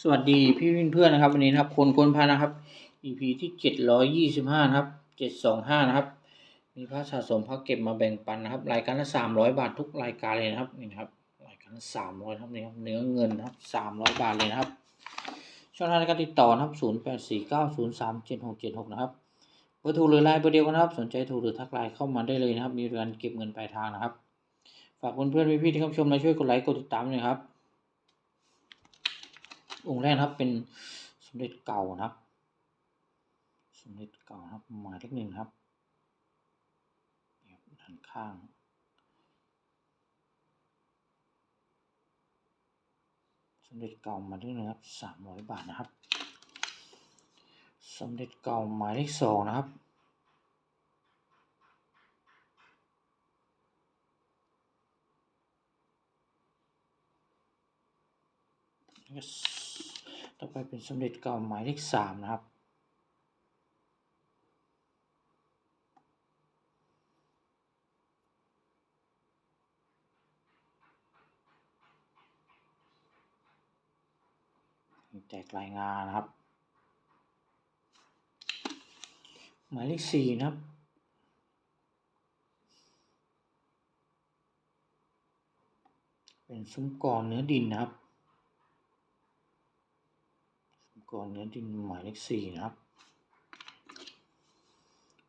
สวัสดีพี่เพื่อนๆนะครับ วันนี้นะครับ คนคนพานะครับ EP ที่เจ็ดร้อยยี่สิบห้านะครับเจ็ดสองห้านะครับ มีพระสะสมพระเก็บมาแบ่งปันนะครับ รายการละสามร้อยบาททุกรายการเลยนะครับนี่ครับรายการละสามร้อยครับนี่ครับเนื้อเงินนะครับสามร้อยบาทเลยนะครับ ช่องทางการติดต่อนะครับศูนย์แปดสี่เก้าศูนย์สามเจ็ดหกเจ็ดหกนะครับเบอร์โทรหรือไลน์เบอร์เดียวกันนะครับ สนใจโทรหรือทักไลน์เข้ามาได้เลยนะครับ มีการเก็บเงินปลายทางนะครับ ฝากเพื่อนๆพี่ๆที่เข้าชมและช่วยกดไลค์กดติดตามด้วยนะครับ องค์แรกนะครับเป็นสมเด็จเก่านะครับ สมเด็จเก่านะครับหมายเลขหนึ่งครับนี่ครับด้านข้างสมเด็จเก่าหมายเลขหนึ่งครับสามร้อยบาทนะครับ สมเด็จเก่าหมายเลขสองนะครับ ต่อไปเป็นสมเด็จเก่าหมายเลขสามนะครับ แจกรายงานนะครับ หมายเลขสี่นะครับเป็นซุ้มกรเนื้อดินนะครับ ซุ้มกรเนื้อดินหมายเลขสี่นะครับ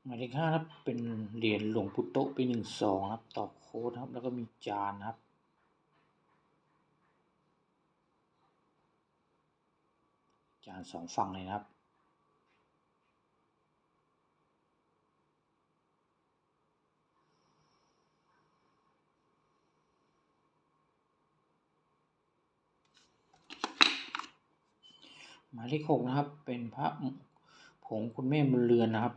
หมายเลขห้าครับเป็นเหรียญหลวงพุโตปีหนึ่งสองครับต่อโค้ดครับแล้วก็มีจานครับจานสองฝั่งเลยนะครับ หมายเลขหกนะครับ เป็นพระผงคุณแม่บุญเรือนนะครับ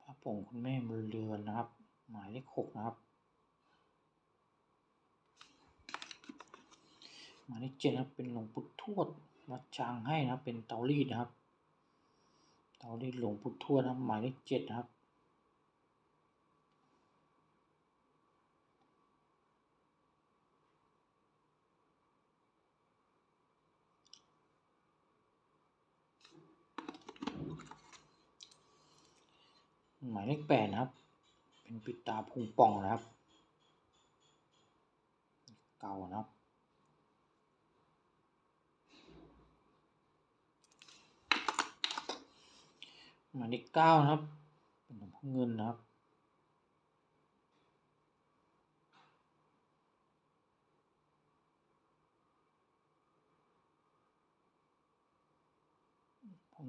พระผงคุณแม่บุญเรือนนะครับ หมายเลขหกนะครับหมายเลขเจ็ดนะครับเป็นหลวงปู่ทวดวัดจางให้นะครับ เป็นเตารีดนะครับ เตารีดหลวงปู่ทวดนะครับหมายเลขเจ็ดนะครับ หมายเลขแปดนะครับ เป็นปิดตาพุงป่องนะครับ เก่านะครับหมายเลขเก้านะครับ เป็นหลวงพ่อเงินนะครับ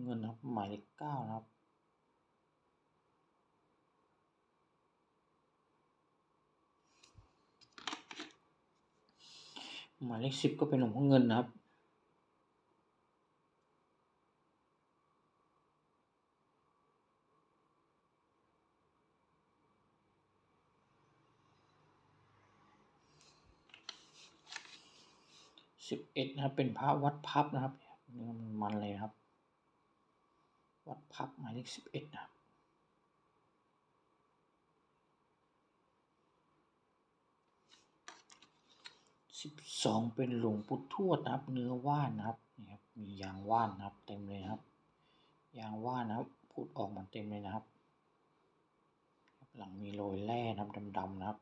เงินนะครับหมายเลขเก้านะครับ หมายเลขสิบก็เป็นหลวงพ่อเงินนะครับ สิบเอ็ดนะครับ เป็นพระวัดพับนะครับนื้อมันเลยนะครับ วัดพับหมายเลขสิบเอ็ดนะครับ สิบสองเป็นหลวงปู่ทวดนะครับ เนื้อว่านนะครับนี่ครับ มียางว่านนะครับ เต็มเลยครับ ยางว่านนะครับ พูดออกมาเต็มเลยนะครับ หลังมีโรยแร่นะครับดำๆนะครับ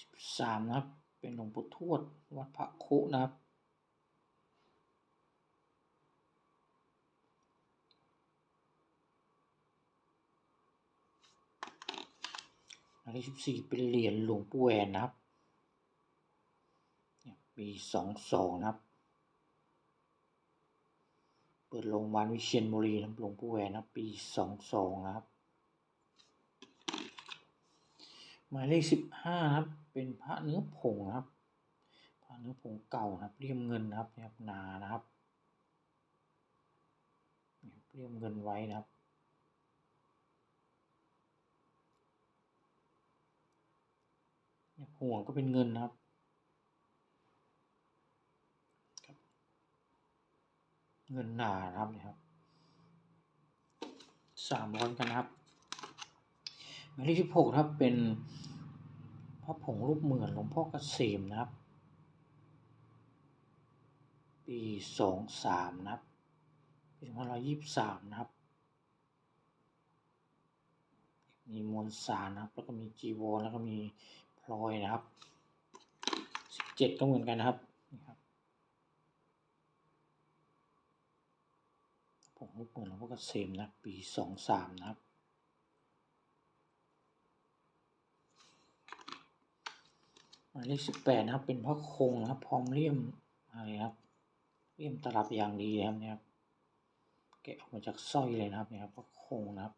สิบสามนะครับ เป็นหลวงปู่ทวดวัดพระคุนะครับ หมาย เลขสิบสี่เป็นเหรียญหลวงปู่แหวนนะครับเนี่ยปีสองสองนะครับ เปิดโรงพยาบาลวิเชียรบุรีนะครับหลวงปู่แหวนนะครับปีสองสองนะครับหมายเลขสิบห้านะครับ เป็นพระเนื้อผงนะครับพระเนื้อผงเก่านะครับเลี่ยมเงินนะครับเนี่ยครับหนานะครับเนี่ยเลี่ยมเงินไว้นะครับ ห่วงก็เป็นเงินนะครับเงินหนาครับนี่ครับสามร้อยกันครับหมายเลขที่หกครับเป็นพระผงรูปเหมือนหลวงพ่อเกษมนะครับ ปีสองสามนะครับปีสองพันร้อยยี่สิบสามนะครับ มีมวลสารนะครับ แล้วก็มีจีวรแล้วก็มี พลอยนะครับสิบเจ็ดก็เหมือนกันนะครับนี่ครับผมรูปเหมือนหลวงพ่อเกษมนะปีสองสามนะครับหมายเลขสิบแปดนะครับ เป็นพระคงนะครับ พร้อมเลี่ยมอะไรครับเลี่ยมตลับอย่างดีนะครับเนี่ยครับแกะออกมาจากสร้อยเลยนะครับเนี่ยครับพระคงนะครับ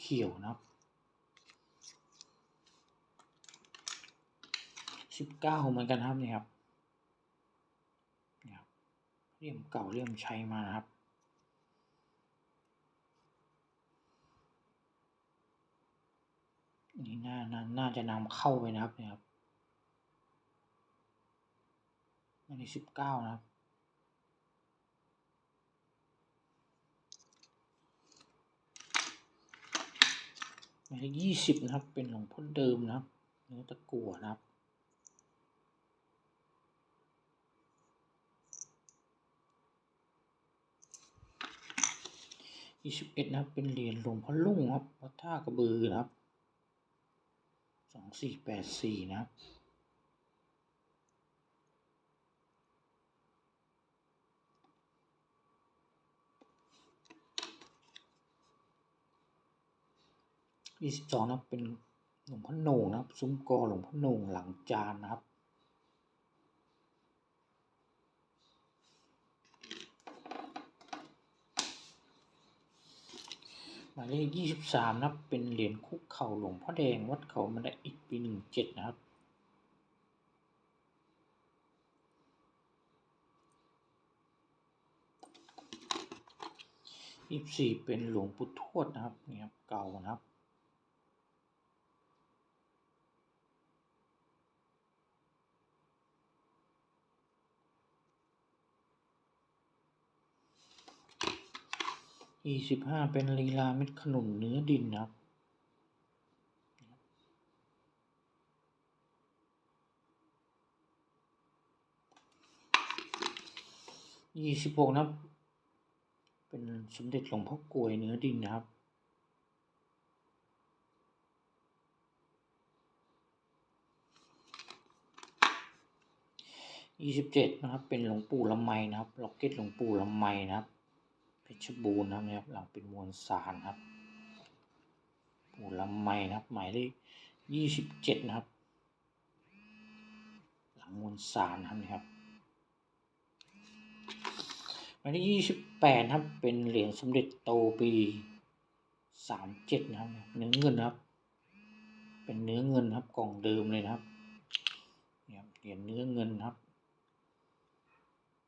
เขียวๆนะครับสิบเก้าเหมือนกันครับนี่ครับนี่ครับเลี่ยมเก่าเลี่ยมใช้มานะครับนนี่น่าน่าน่าจะนำเข้าไปนะครับเนี่ยครับอันนี้สิบเก้านะครับายเลขยี่สิบนะครับ เป็นหลวงพ่อเดิมนะครับเนื้อตะกั่วนะครับยี่สิบเอ็ดนะครับ เป็นเหรียญหลวงพ่อลุ่งครับวัดท่ากระบือนะครับสองสี่แปดสี่นะครับ ยี่สิบสองนับเป็นหลวงพ่อโหน่งนะครับ ซุ้มกอหลวงพ่อโหน่งหลังจานนะครับหมายเลขยี่สิบสามนับเป็นเหรียญคุกเข่าหลวงพ่อแดงวัดเขามันได้อีกปีหนึ่งเจ็ดนะครับยี่สิบสี่เป็นหลวงปู่ทวดนะครับนี่ครับเก่านะครับ ยี่สิบห้าเป็นลีลาเม็ดขนุนเนื้อดินนะครับยี่สิบหกนะครับ เป็นสมเด็จหลวงพ่อกลวยเนื้อดินนะครับยี่สิบเจ็ดนะครับ เป็นหลวงปู่ละไมนะครับล็อกเก็ตหลวงปู่ละไมนะครับ เพชรบูรณ์นะครับ หลังเป็นมวลสารครับปู่ละไมนะครับ หมายเลขยี่สิบเจ็ดนะครับ หลังมวลสารนะครับนะครับหมายเลขยี่สิบแปดครับ เป็นเหรียญสมเด็จโตปีสามเจ็ดนะครับเนื้อเงินนะครับ เป็นเนื้อเงินครับกล่องเดิมเลยนะครับเนี่ยเหรียญเนื้อเงินครับ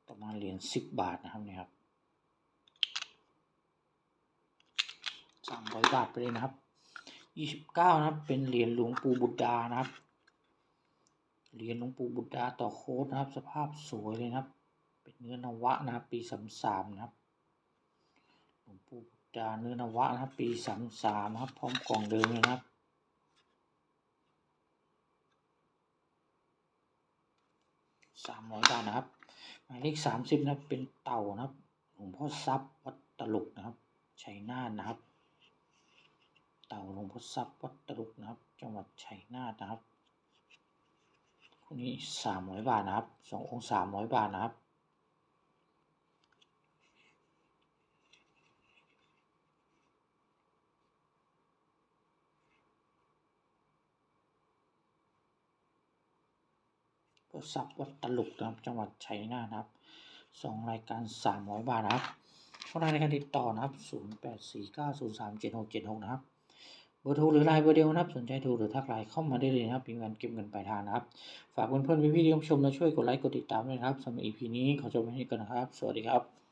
ประมาณเหรียญสิบบาทนะครับเนี่ยครับ สามร้อยบาทไปเลยนะครับยี่สิบเก้านะครับ เป็นเหรียญหลวงปู่บุตรดานะครับ เหรียญหลวงปู่บุตรดาต่อโค้ดนะครับ สภาพสวยเลยนะครับ เป็นเนื้อนวะนะครับ ปีสามสามนะครับ หลวงปู่บุตรดาเนื้อนวะนะครับ ปีสามสามนะครับ พร้อมกล่องเดิมเลยนะครับสามร้อยบาทนะครับหมายเลขสามสิบนะครับ เป็นเต่านะครับ หลวงพ่อทรัพย์วัดตลุกนะครับชัยนาทนะครับ เต่าหลวงพ่อทรัพย์วัดตลุกนะครับ จังหวัดชัยนาทนะครับคนนี้สามร้อยบาทนะครับสององค์สามร้อยบาทนะครับโทรศัพท์วัดตลุกนะครับจังหวัดชัยนาทนะครับสองรายการสามร้อยบาทนะครับของทางในการติดต่อนะครับ0849037676นย์สามเจ็ดหกเจ็ดหกนะครับ บอร์โทรหรือไลน์เบอร์เดียวนะครับ สนใจโทรหรือทักไลน์เข้ามาได้เลยนะครับ พิมพ์กันเก็บเงินปลายทางนะครับ ฝากเพื่อนๆพี่ๆที่รับชมและช่วยกดไลค์กดติดตามด้วยนะครับสำหรับ EP นี้ขอจบไว้ที่นี้ก่อนนะครับ สวัสดีครับ